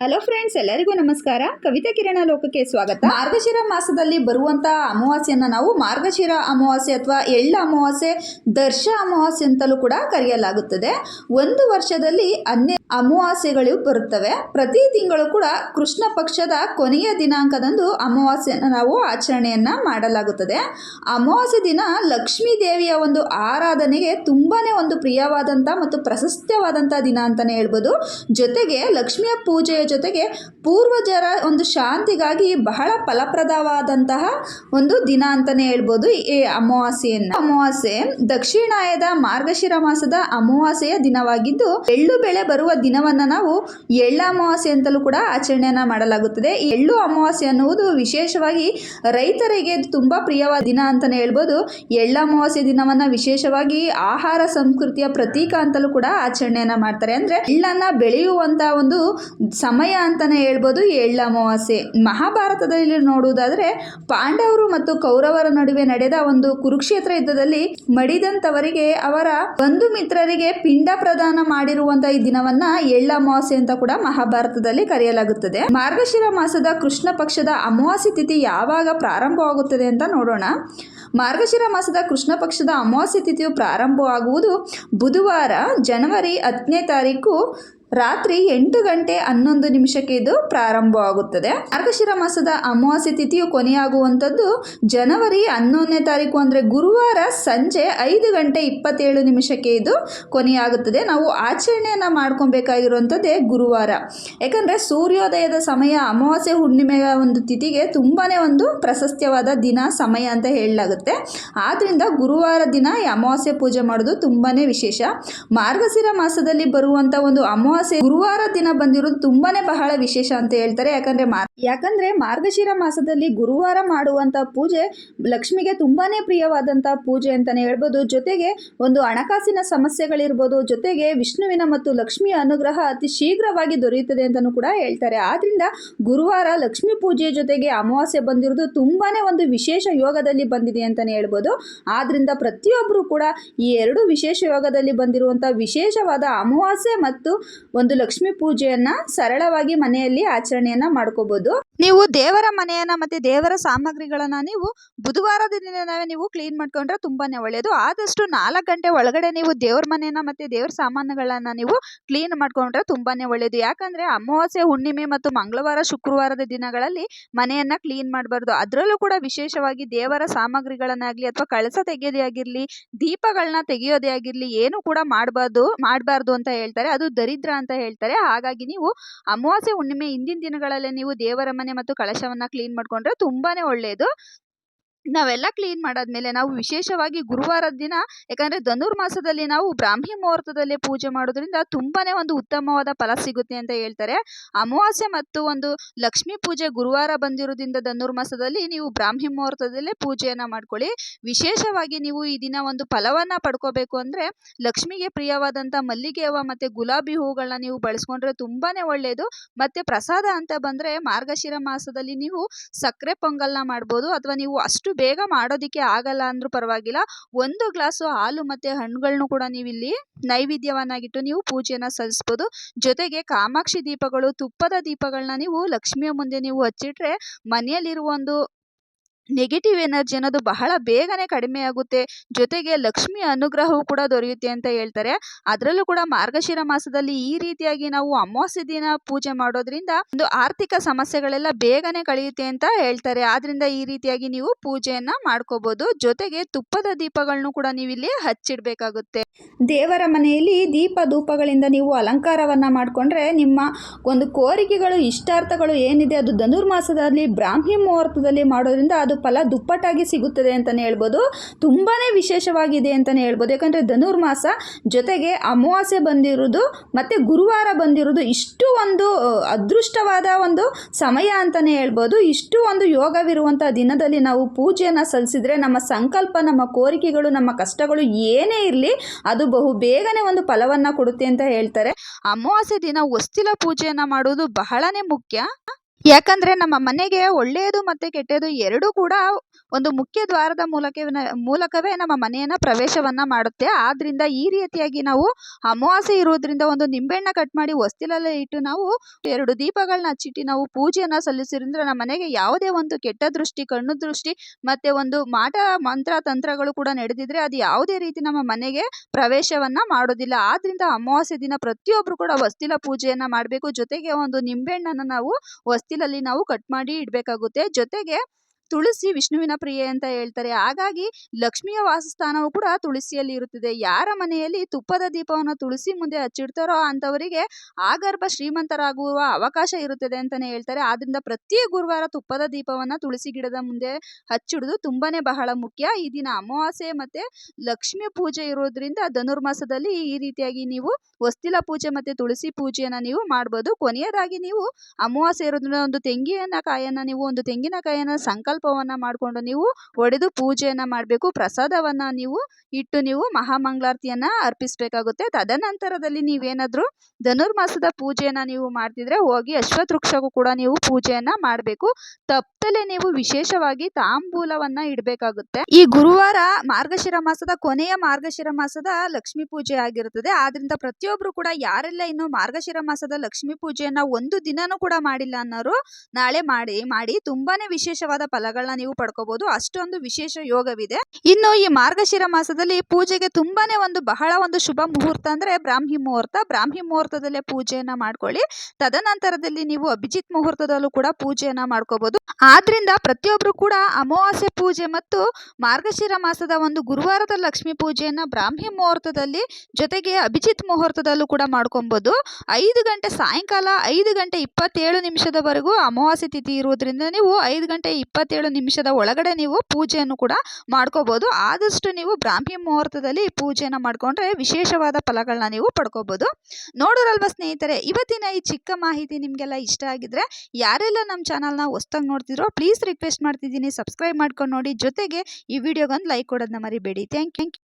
Hello friends ಎಲ್ಲರಿಗೂ ನಮಸ್ಕಾರ. ಕವಿತಾ ಕಿರಣ ಲೋಕಕ್ಕೆ ಸ್ವಾಗತ. ಮಾರ್ಗಶಿರ ಮಾಸದಲ್ಲಿ ಬರುವಂತ ಅಮಾವಾಸ್ಯೆಯನ್ನು ನಾವು ಮಾರ್ಗಶಿರ ಅಮಾವಾಸ್ಯೆ ಅಥವಾ ಎಳ್ಳ ಅಮಾವಾಸ್ಯೆ, ದರ್ಶ ಅಮಾವಾಸ್ಯೆ ಅಂತಲೂ ಕೂಡ ಕರೆಯಲಾಗುತ್ತದೆ. ಒಂದು ವರ್ಷದಲ್ಲಿ ಅನ್ಯ ಅಮಾವಾಸ್ಯೆಗಳು ಬರುತ್ತವೆ. ಪ್ರತಿ ತಿಂಗಳು ಕೂಡ ಕೃಷ್ಣ ಪಕ್ಷದ ಕೊನೆಯ ದಿನಾಂಕದಂದು ಅಮಾವಾಸ್ಯೆಯನ್ನು ನಾವು ಆಚರಣೆಯನ್ನ ಮಾಡಲಾಗುತ್ತದೆ. ಅಮಾವಾಸ್ಯೆ ದಿನ ಲಕ್ಷ್ಮೀ ದೇವಿಯ ಒಂದು ಆರಾಧನೆಗೆ ತುಂಬಾನೇ ಒಂದು ಪ್ರಿಯವಾದಂಥ ಮತ್ತು ಪ್ರಶಸ್ತ್ಯವಾದಂಥ ದಿನ ಅಂತಲೇ ಹೇಳ್ಬೋದು. ಜೊತೆಗೆ ಲಕ್ಷ್ಮಿಯ ಪೂಜೆಯ ಜೊತೆಗೆ ಪೂರ್ವಜರ ಒಂದು ಶಾಂತಿಗಾಗಿ ಬಹಳ ಫಲಪ್ರದವಾದಂತಹ ಒಂದು ದಿನ ಅಂತಲೇ ಹೇಳ್ಬೋದು ಈ ಅಮಾವಾಸ್ಯೆಯನ್ನು. ಅಮಾವಾಸ್ಯೆ ದಕ್ಷಿಣಾಯದ ಮಾರ್ಗಶಿರ ಮಾಸದ ಅಮಾವಾಸ್ಯೆಯ ದಿನವಾಗಿದ್ದು ಎಳ್ಳು ಬೆಳೆ ಬರುವ ದಿನವನ್ನ ನಾವು ಎಳ್ಳ ಅಮಾವಾಸ್ಯೆ ಅಂತಲೂ ಕೂಡ ಆಚರಣೆಯನ್ನ ಮಾಡಲಾಗುತ್ತದೆ. ಈ ಎಳ್ಳು ಅಮಾವಾಸ್ಯೆ ಅನ್ನುವುದು ವಿಶೇಷವಾಗಿ ರೈತರಿಗೆ ತುಂಬಾ ಪ್ರಿಯವಾದ ದಿನ ಅಂತಾನೆ ಹೇಳ್ಬೋದು. ಎಳ್ಳ ಅಮಾವಾಸ್ಯೆ ದಿನವನ್ನ ವಿಶೇಷವಾಗಿ ಆಹಾರ ಸಂಸ್ಕೃತಿಯ ಪ್ರತೀಕ ಅಂತಲೂ ಕೂಡ ಆಚರಣೆಯನ್ನ ಮಾಡ್ತಾರೆ. ಅಂದ್ರೆ ಎಳ್ಳನ್ನ ಬೆಳೆಯುವಂತ ಒಂದು ಸಮಯ ಅಂತಲೇ ಹೇಳ್ಬೋದು ಎಳ್ಳ ಅಮಾವಾಸ್ಯೆ. ಮಹಾಭಾರತದಲ್ಲಿ ನೋಡುವುದಾದರೆ ಪಾಂಡವರು ಮತ್ತು ಕೌರವರ ನಡುವೆ ನಡೆದ ಒಂದು ಕುರುಕ್ಷೇತ್ರ ಯುದ್ಧದಲ್ಲಿ ಮಡಿದಂತವರಿಗೆ ಅವರ ಬಂಧು ಮಿತ್ರರಿಗೆ ಪಿಂಡ ಪ್ರದಾನ ಮಾಡಿರುವಂತಹ ಈ ದಿನವನ್ನ ಎಳ್ಳ ಅಮಾವಾಸ್ಯೆ ಅಂತ ಕೂಡ ಮಹಾಭಾರತದಲ್ಲಿ ಕರೆಯಲಾಗುತ್ತದೆ. ಮಾರ್ಗಶಿರ ಮಾಸದ ಕೃಷ್ಣ ಪಕ್ಷದ ಅಮಾವಾಸ್ಯೆ ತಿಥಿ ಯಾವಾಗ ಪ್ರಾರಂಭವಾಗುತ್ತದೆ ಅಂತ ನೋಡೋಣ. ಮಾರ್ಗಶಿರ ಮಾಸದ ಕೃಷ್ಣ ಪಕ್ಷದ ಅಮಾವಾಸ್ಯೆ ತಿಥಿಯು ಪ್ರಾರಂಭವಾಗುವುದು ಬುಧವಾರ, ಜನವರಿ ಹತ್ತನೇ ತಾರೀಕು ರಾತ್ರಿ ಎಂಟು ಗಂಟೆ ಹನ್ನೊಂದು ನಿಮಿಷಕ್ಕೆ ಇದು ಪ್ರಾರಂಭವಾಗುತ್ತದೆ. ಮಾರ್ಗಶಿರ ಮಾಸದ ಅಮಾವಾಸ್ಯೆ ತಿಥಿಯು ಕೊನೆಯಾಗುವಂಥದ್ದು ಜನವರಿ ಹನ್ನೊಂದನೇ ತಾರೀಕು ಅಂದರೆ ಗುರುವಾರ ಸಂಜೆ ಐದು ಗಂಟೆ ಇಪ್ಪತ್ತೇಳು ನಿಮಿಷಕ್ಕೆ ಇದು ಕೊನೆಯಾಗುತ್ತದೆ. ನಾವು ಆಚರಣೆಯನ್ನು ಮಾಡ್ಕೊಬೇಕಾಗಿರುವಂಥದ್ದೇ ಗುರುವಾರ. ಯಾಕಂದರೆ ಸೂರ್ಯೋದಯದ ಸಮಯ ಅಮಾವಾಸ್ಯ ಹುಣ್ಣಿಮೆಯ ಒಂದು ತಿಥಿಗೆ ತುಂಬಾ ಒಂದು ಪ್ರಶಸ್ತ್ಯವಾದ ದಿನ, ಸಮಯ ಅಂತ ಹೇಳಲಾಗುತ್ತೆ. ಆದ್ದರಿಂದ ಗುರುವಾರ ದಿನ ಈ ಅಮಾವಾಸ್ಯೆ ಪೂಜೆ ಮಾಡೋದು ತುಂಬಾ ವಿಶೇಷ. ಮಾರ್ಗಶಿರ ಮಾಸದಲ್ಲಿ ಬರುವಂಥ ಒಂದು ಅಮಾವಾಸ್ಯೆ ಗುರುವಾರ ದಿನ ಬಂದಿರೋದು ತುಂಬಾನೇ ಬಹಳ ವಿಶೇಷ ಅಂತ ಹೇಳ್ತಾರೆ. ಯಾಕಂದ್ರೆ ಯಾಕಂದ್ರೆ ಮಾರ್ಗಶಿರ ಮಾಸದಲ್ಲಿ ಗುರುವಾರ ಮಾಡುವಂತ ಪೂಜೆ ಲಕ್ಷ್ಮಿಗೆ ತುಂಬಾನೇ ಪ್ರಿಯವಾದಂತಹ ಪೂಜೆ ಅಂತಾನೆ ಹೇಳ್ಬೋದು. ಜೊತೆಗೆ ಒಂದು ಹಣಕಾಸಿನ ಸಮಸ್ಯೆಗಳಿರ್ಬೋದು, ಜೊತೆಗೆ ವಿಷ್ಣುವಿನ ಮತ್ತು ಲಕ್ಷ್ಮಿಯ ಅನುಗ್ರಹ ಅತಿ ಶೀಘ್ರವಾಗಿ ದೊರೆಯುತ್ತದೆ ಅಂತಲೂ ಕೂಡ ಹೇಳ್ತಾರೆ. ಆದ್ರಿಂದ ಗುರುವಾರ ಲಕ್ಷ್ಮಿ ಪೂಜೆಯ ಜೊತೆಗೆ ಅಮಾವಾಸ್ಯೆ ಬಂದಿರೋದು ತುಂಬಾನೇ ಒಂದು ವಿಶೇಷ ಯೋಗದಲ್ಲಿ ಬಂದಿದೆ ಅಂತಾನೆ ಹೇಳ್ಬೋದು. ಆದ್ರಿಂದ ಪ್ರತಿಯೊಬ್ಬರು ಕೂಡ ಈ ಎರಡು ವಿಶೇಷ ಯೋಗದಲ್ಲಿ ಬಂದಿರುವಂತಹ ವಿಶೇಷವಾದ ಅಮಾವಾಸ್ಯೆ ಮತ್ತು ಒಂದು ಲಕ್ಷ್ಮಿ ಪೂಜೆಯನ್ನ ಸರಳವಾಗಿ ಮನೆಯಲ್ಲಿ ಆಚರಣೆಯನ್ನ ಮಾಡ್ಕೋಬಹುದು ನೀವು ದೇವರ ಮನೆಯನ್ನ ಮತ್ತೆ ದೇವರ ಸಾಮಗ್ರಿಗಳನ್ನ ನೀವು ಬುಧವಾರದ ದಿನವೇ ನೀವು ಕ್ಲೀನ್ ಮಾಡ್ಕೊಂಡ್ರೆ ತುಂಬಾನೇ ಒಳ್ಳೆಯದು ಆದಷ್ಟು ನಾಲ್ಕು ಗಂಟೆ ಒಳಗಡೆ ನೀವು ದೇವ್ರ ಮನೆಯನ್ನ ಮತ್ತೆ ದೇವ್ರ ಸಾಮಾನುಗಳನ್ನ ನೀವು ಕ್ಲೀನ್ ಮಾಡ್ಕೊಂಡ್ರೆ ತುಂಬಾನೇ ಒಳ್ಳೆಯದು ಯಾಕಂದ್ರೆ ಅಮಾವಾಸ್ಯೆ, ಹುಣ್ಣಿಮೆ ಮತ್ತು ಮಂಗಳವಾರ, ಶುಕ್ರವಾರದ ದಿನಗಳಲ್ಲಿ ಮನೆಯನ್ನ ಕ್ಲೀನ್ ಮಾಡಬಾರ್ದು. ಅದರಲ್ಲೂ ಕೂಡ ವಿಶೇಷವಾಗಿ ದೇವರ ಸಾಮಗ್ರಿಗಳನ್ನಾಗ್ಲಿ ಅಥವಾ ಕಳಸ ತೆಗೆಯೋದೇ ಆಗಿರ್ಲಿ ದೀಪಗಳನ್ನ ತೆಗೆಯೋದೇ ಆಗಿರ್ಲಿ, ಏನು ಕೂಡ ಮಾಡಬಾರ್ದು ಮಾಡಬಾರ್ದು ಅಂತ ಹೇಳ್ತಾರೆ. ಅದು ದರಿದ್ರ ಅಂತ ಹೇಳ್ತಾರೆ. ಹಾಗಾಗಿ ನೀವು ಅಮಾವಾಸ್ಯೆ ಹುಣ್ಣಿಮೆ ಹಿಂದಿನ ದಿನಗಳಲ್ಲಿ ನೀವು ದೇವರ ಮನೆ ಮತ್ತು ಕಳಶವನ್ನ ಕ್ಲೀನ್ ಮಾಡ್ಕೊಂಡ್ರೆ ತುಂಬಾನೇ ಒಳ್ಳೆಯದು ನಾವೆಲ್ಲ ಕ್ಲೀನ್ ಮಾಡಾದ್ಮೇಲೆ ನಾವು ವಿಶೇಷವಾಗಿ ಗುರುವಾರದ ದಿನ, ಯಾಕಂದ್ರೆ ಧನುರ್ಮಾಸದಲ್ಲಿ ನಾವು ಬ್ರಾಹ್ಮಿ ಮುಹೂರ್ತದಲ್ಲಿ ಪೂಜೆ ಮಾಡೋದ್ರಿಂದ ತುಂಬಾನೇ ಒಂದು ಉತ್ತಮವಾದ ಫಲ ಸಿಗುತ್ತೆ ಅಂತ ಹೇಳ್ತಾರೆ. ಅಮಾವಾಸ್ಯೆ ಮತ್ತು ಒಂದು ಲಕ್ಷ್ಮೀ ಪೂಜೆ ಗುರುವಾರ ಬಂದಿರೋದ್ರಿಂದ ಧನುರ್ಮಾಸದಲ್ಲಿ ನೀವು ಬ್ರಾಹ್ಮಿ ಮುಹೂರ್ತದಲ್ಲೇ ಪೂಜೆಯನ್ನ ಮಾಡ್ಕೊಳ್ಳಿ. ವಿಶೇಷವಾಗಿ ನೀವು ಈ ದಿನ ಒಂದು ಫಲವನ್ನ ಪಡ್ಕೋಬೇಕು ಅಂದ್ರೆ ಲಕ್ಷ್ಮಿಗೆ ಪ್ರಿಯವಾದಂಥ ಮಲ್ಲಿಗೆ ಹೂವು ಮತ್ತೆ ಗುಲಾಬಿ ಹೂಗಳನ್ನ ನೀವು ಬಳಸ್ಕೊಂಡ್ರೆ ತುಂಬಾನೇ ಒಳ್ಳೆಯದು ಮತ್ತೆ ಪ್ರಸಾದ ಅಂತ ಬಂದ್ರೆ ಮಾರ್ಗಶಿರ ಮಾಸದಲ್ಲಿ ನೀವು ಸಕ್ಕರೆ ಪೊಂಗಲ್ನ ಮಾಡ್ಬೋದು, ಅಥವಾ ನೀವು ಅಷ್ಟು ಬೇಗ ಮಾಡೋದಕ್ಕೆ ಆಗಲ್ಲ ಅಂದ್ರೂ ಪರವಾಗಿಲ್ಲ. ಒಂದು ಗ್ಲಾಸು ಹಾಲು ಮತ್ತೆ ಹಣ್ಣುಗಳನ್ನು ಕೂಡ ನೀವು ಇಲ್ಲಿ ನೈವೇದ್ಯವನ್ನಾಗಿಟ್ಟು ನೀವು ಪೂಜೆಯನ್ನು ಸಲ್ಲಿಸ್ಬೋದು. ಜೊತೆಗೆ ಕಾಮಾಕ್ಷಿ ದೀಪಗಳು, ತುಪ್ಪದ ದೀಪಗಳನ್ನ ನೀವು ಲಕ್ಷ್ಮಿಯ ಮುಂದೆ ನೀವು ಹಚ್ಚಿಟ್ರೆ ಮನೆಯಲ್ಲಿರುವ ಒಂದು ನೆಗೆಟಿವ್ ಎನರ್ಜಿ ಅನ್ನೋದು ಬಹಳ ಬೇಗನೆ ಕಡಿಮೆ ಆಗುತ್ತೆ. ಜೊತೆಗೆ ಲಕ್ಷ್ಮಿ ಅನುಗ್ರಹವು ಕೂಡ ದೊರೆಯುತ್ತೆ ಅಂತ ಹೇಳ್ತಾರೆ. ಅದರಲ್ಲೂ ಕೂಡ ಮಾರ್ಗಶಿರ ಮಾಸದಲ್ಲಿ ಈ ರೀತಿಯಾಗಿ ನಾವು ಅಮಾವಾಸ್ಯೆ ದಿನ ಪೂಜೆ ಮಾಡೋದ್ರಿಂದ ಒಂದು ಆರ್ಥಿಕ ಸಮಸ್ಯೆಗಳೆಲ್ಲ ಬೇಗನೆ ಕಳೆಯುತ್ತೆ ಅಂತ ಹೇಳ್ತಾರೆ. ಆದ್ರಿಂದ ಈ ರೀತಿಯಾಗಿ ನೀವು ಪೂಜೆಯನ್ನ ಮಾಡ್ಕೋಬಹುದು ಜೊತೆಗೆ ತುಪ್ಪದ ದೀಪಗಳನ್ನು ಕೂಡ ನೀವು ಇಲ್ಲಿ ಹಚ್ಚಿಡ್ಬೇಕಾಗುತ್ತೆ. ದೇವರ ಮನೆಯಲ್ಲಿ ದೀಪ ಧೂಪಗಳಿಂದ ನೀವು ಅಲಂಕಾರವನ್ನ ಮಾಡಿಕೊಂಡ್ರೆ ನಿಮ್ಮ ಒಂದು ಕೋರಿಕೆಗಳು, ಇಷ್ಟಾರ್ಥಗಳು ಏನಿದೆ ಅದು ಧನುರ್ಮಾಸದಲ್ಲಿ ಬ್ರಾಹ್ಮಿ ಮುಹೂರ್ತದಲ್ಲಿ ಮಾಡೋದ್ರಿಂದ ಅದು ಫಲ ದುಪ್ಪಟ್ಟಾಗಿ ಸಿಗುತ್ತದೆ ಅಂತಲೇ ಹೇಳ್ಬೋದು. ತುಂಬಾ ವಿಶೇಷವಾಗಿದೆ ಅಂತಲೇ ಹೇಳ್ಬೋದು. ಯಾಕಂದರೆ ಧನುರ್ಮಾಸ ಜೊತೆಗೆ ಅಮಾವಾಸ್ಯೆ ಬಂದಿರೋದು ಮತ್ತು ಗುರುವಾರ ಬಂದಿರೋದು ಇಷ್ಟು ಒಂದು ಅದೃಷ್ಟವಾದ ಒಂದು ಸಮಯ ಅಂತಲೇ ಹೇಳ್ಬೋದು. ಇಷ್ಟು ಒಂದು ಯೋಗವಿರುವಂಥ ದಿನದಲ್ಲಿ ನಾವು ಪೂಜೆಯನ್ನು ಸಲ್ಲಿಸಿದರೆ ನಮ್ಮ ಸಂಕಲ್ಪ, ನಮ್ಮ ಕೋರಿಕೆಗಳು, ನಮ್ಮ ಕಷ್ಟಗಳು ಏನೇ ಇರಲಿ ಅದು ಬಹು ಬೇಗನೆ ಒಂದು ಫಲವನ್ನು ಕೊಡುತ್ತೆ ಅಂತ ಹೇಳ್ತಾರೆ. ಅಮಾವಾಸ್ಯೆ ದಿನ ಹೊಸ್ತಿಲ ಪೂಜೆಯನ್ನು ಮಾಡೋದು ಬಹಳನೇ ಮುಖ್ಯ. ಯಾಕಂದ್ರೆ ನಮ್ಮ ಮನೆಗೆ ಒಳ್ಳೆಯದು ಮತ್ತೆ ಕೆಟ್ಟದ್ದು ಎರಡೂ ಕೂಡ ಒಂದು ಮುಖ್ಯ ದ್ವಾರದ ಮೂಲಕವೇ ಮೂಲಕವೇ ನಮ್ಮ ಮನೆಯನ್ನು ಪ್ರವೇಶವನ್ನು ಮಾಡುತ್ತೆ. ಆದ್ದರಿಂದ ಈ ರೀತಿಯಾಗಿ ನಾವು ಅಮಾವಾಸ್ಯೆ ಇರೋದ್ರಿಂದ ಒಂದು ನಿಂಬೆಹಣ್ಣ ಕಟ್ ಮಾಡಿ ಹೊಸ್ತಿಲಲ್ಲೇ ಇಟ್ಟು ನಾವು ಎರಡು ದೀಪಗಳನ್ನ ಹಚ್ಚಿಟ್ಟು ನಾವು ಪೂಜೆಯನ್ನು ಸಲ್ಲಿಸಿದ್ರಿಂದ ನಮ್ಮ ಮನೆಗೆ ಯಾವುದೇ ಒಂದು ಕೆಟ್ಟ ದೃಷ್ಟಿ, ಕಣ್ಣು ದೃಷ್ಟಿ ಮತ್ತೆ ಒಂದು ಮಾಟ, ಮಂತ್ರ, ತಂತ್ರಗಳು ಕೂಡ ನಡೆದಿದ್ರೆ ಅದು ಯಾವುದೇ ರೀತಿ ನಮ್ಮ ಮನೆಗೆ ಪ್ರವೇಶವನ್ನ ಮಾಡೋದಿಲ್ಲ. ಆದ್ದರಿಂದ ಅಮಾವಾಸ್ಯೆ ದಿನ ಪ್ರತಿಯೊಬ್ಬರು ಕೂಡ ಹೊಸ್ತಿಲ ಪೂಜೆಯನ್ನು ಮಾಡಬೇಕು. ಜೊತೆಗೆ ಒಂದು ನಿಂಬೆಹಣ್ಣನ್ನು ನಾವು ಹೊಸ್ತಿಲಲ್ಲಿ ನಾವು ಕಟ್ ಮಾಡಿ ಇಡಬೇಕಾಗುತ್ತೆ. ಜೊತೆಗೆ ತುಳಸಿ ವಿಷ್ಣುವಿನ ಪ್ರಿಯೆ ಅಂತ ಹೇಳ್ತಾರೆ. ಹಾಗಾಗಿ ಲಕ್ಷ್ಮಿಯ ವಾಸಸ್ಥಾನವು ಕೂಡ ತುಳಸಿಯಲ್ಲಿ ಇರುತ್ತದೆ. ಯಾರ ಮನೆಯಲ್ಲಿ ತುಪ್ಪದ ದೀಪವನ್ನು ತುಳಸಿ ಮುಂದೆ ಹಚ್ಚಿಡ್ತಾರೋ ಅಂಥವರಿಗೆ ಆಗರ್ಭ ಶ್ರೀಮಂತರಾಗುವ ಅವಕಾಶ ಇರುತ್ತದೆ ಅಂತಲೇ ಹೇಳ್ತಾರೆ. ಆದ್ದರಿಂದ ಪ್ರತಿ ಗುರುವಾರ ತುಪ್ಪದ ದೀಪವನ್ನು ತುಳಸಿ ಗಿಡದ ಮುಂದೆ ಹಚ್ಚಿಡುದು ತುಂಬಾನೇ ಬಹಳ ಮುಖ್ಯ. ಈ ದಿನ ಅಮಾವಾಸ್ಯೆ ಮತ್ತು ಲಕ್ಷ್ಮಿ ಪೂಜೆ ಇರೋದ್ರಿಂದ ಧನುರ್ಮಾಸದಲ್ಲಿ ಈ ರೀತಿಯಾಗಿ ನೀವು ವಸ್ತಿಲ ಪೂಜೆ ಮತ್ತೆ ತುಳಸಿ ಪೂಜೆಯನ್ನು ನೀವು ಮಾಡ್ಬೋದು. ಕೊನೆಯದಾಗಿ ನೀವು ಅಮಾವಾಸ್ಯೆ ಇರೋದ್ರಿಂದ ಒಂದು ತೆಂಗಿನ ಕಾಯನ್ನು ನೀವು ಒಂದು ತೆಂಗಿನಕಾಯಿಯನ್ನು ಸಂಕಲ್ಪವನ್ನು ಮಾಡಿಕೊಂಡು ನೀವು ಒಡೆದು ಪೂಜೆಯನ್ನು ಮಾಡಬೇಕು, ಪ್ರಸಾದವನ್ನು ನೀವು ಇಟ್ಟು ನೀವು ಮಹಾಮಂಗಳಾರತಿಯನ್ನು ಅರ್ಪಿಸಬೇಕಾಗುತ್ತೆ. ತದನಂತರದಲ್ಲಿ ನೀವೇನಾದರೂ ಧನುರ್ಮಾಸದ ಪೂಜೆಯನ್ನು ನೀವು ಮಾಡ್ತಿದ್ರೆ ಹೋಗಿ ಅಶ್ವತೃಕ್ಷಕ್ಕೂ ಕೂಡ ನೀವು ಪೂಜೆಯನ್ನು ಮಾಡಬೇಕು. ತಪ್ಪದಲ್ಲೇ ನೀವು ವಿಶೇಷವಾಗಿ ತಾಂಬೂಲವನ್ನು ಇಡಬೇಕಾಗುತ್ತೆ. ಈ ಗುರುವಾರ ಮಾರ್ಗಶಿರ ಮಾಸದ, ಕೊನೆಯ ಮಾರ್ಗಶಿರ ಮಾಸದ ಲಕ್ಷ್ಮೀ ಪೂಜೆ ಆಗಿರುತ್ತದೆ ಆದ್ರಿಂದ ಪ್ರತಿಯೊಬ್ಬರು ಕೂಡ ಯಾರೆಲ್ಲ ಇನ್ನು ಮಾರ್ಗಶಿರ ಮಾಸದ ಲಕ್ಷ್ಮೀ ಪೂಜೆಯನ್ನ ಒಂದು ದಿನನೂ ಕೂಡ ಮಾಡಿಲ್ಲ ಅನ್ನೋರು ನಾಳೆ ಮಾಡಿ ಮಾಡಿ ತುಂಬಾನೇ ವಿಶೇಷವಾದ ಫಲಗಳನ್ನ ನೀವು ಪಡ್ಕೋಬಹುದು ಅಷ್ಟೊಂದು ವಿಶೇಷ ಯೋಗವಿದೆ. ಇನ್ನು ಈ ಮಾರ್ಗಶಿರ ಮಾಸದಲ್ಲಿ ಪೂಜೆಗೆ ತುಂಬಾನೇ ಒಂದು ಬಹಳ ಒಂದು ಶುಭ ಮುಹೂರ್ತ ಅಂದ್ರೆ ಬ್ರಾಹ್ಮಿ ಮುಹೂರ್ತ. ಬ್ರಾಹ್ಮಿ ಮುಹೂರ್ತದಲ್ಲೇ ಪೂಜೆಯನ್ನ ಮಾಡ್ಕೊಳ್ಳಿ. ತದನಂತರದಲ್ಲಿ ನೀವು ಅಭಿಜಿತ್ ಮುಹೂರ್ತದಲ್ಲೂ ಕೂಡ ಪೂಜೆಯನ್ನ ಮಾಡ್ಕೋಬಹುದು ಆದ್ರಿಂದ ಪ್ರತಿಯೊಬ್ರು ಕೂಡ ಅಮಾವಾಸ್ಯೆ ಪೂಜೆ ಮತ್ತು ಮಾರ್ಗಶಿರ ಮಾಸದ ಒಂದು ಗುರುವಾರದ ಲಕ್ಷ್ಮಿ ಪೂಜೆಯನ್ನ ಬ್ರಾಹ್ಮಿ ಮುಹೂರ್ತದಲ್ಲಿ ಜೊತೆಗೆ ಅಭಿಜಿತ್ ಮುಹೂರ್ತದಲ್ಲೂ ಕೂಡ ಮಾಡ್ಕೊಬಹುದು ಐದು ಗಂಟೆ ಸಾಯಂಕಾಲ ಐದು ಗಂಟೆ ಇಪ್ಪತ್ತೇಳು ನಿಮಿಷದವರೆಗೂ ಅಮಾವಾಸ್ಯೆ ತಿಥಿ ಇರುವುದರಿಂದ ನೀವು ಐದು ಗಂಟೆ ಇಪ್ಪತ್ತೇಳು ನಿಮಿಷದ ಒಳಗಡೆ ನೀವು ಪೂಜೆಯನ್ನು ಕೂಡ ಮಾಡ್ಕೋಬಹುದು ಆದಷ್ಟು ನೀವು ಬ್ರಾಹ್ಮಿ ಮುಹೂರ್ತದಲ್ಲಿ ಪೂಜೆಯನ್ನು ಮಾಡಿಕೊಂಡ್ರೆ ವಿಶೇಷವಾದ ಫಲಗಳನ್ನ ನೀವು ಪಡ್ಕೋಬಹುದು ನೋಡೋರಲ್ವ ಸ್ನೇಹಿತರೆ, ಇವತ್ತಿನ ಈ ಚಿಕ್ಕ ಮಾಹಿತಿ ನಿಮಗೆಲ್ಲ ಇಷ್ಟ ಆಗಿದ್ರೆ ಯಾರೆಲ್ಲ ನಮ್ಮ ಚಾನಲ್ನ ಹೊಸ್ದಾಗಿ ನೋಡ್ತಿದ್ರೋ ಪ್ಲೀಸ್ ರಿಕ್ವೆಸ್ಟ್ ಮಾಡ್ತಿದ್ದೀನಿ. ಸಬ್ಸ್ಕ್ರೈಬ್ ಮಾಡ್ಕೊಂಡು ನೋಡಿ. ಜೊತೆಗೆ ಈ ವಿಡಿಯೋಗೊಂದು ಲೈಕ್ ಕೊಡೋದನ್ನ ಮರಿಬೇಡಿ. Thank you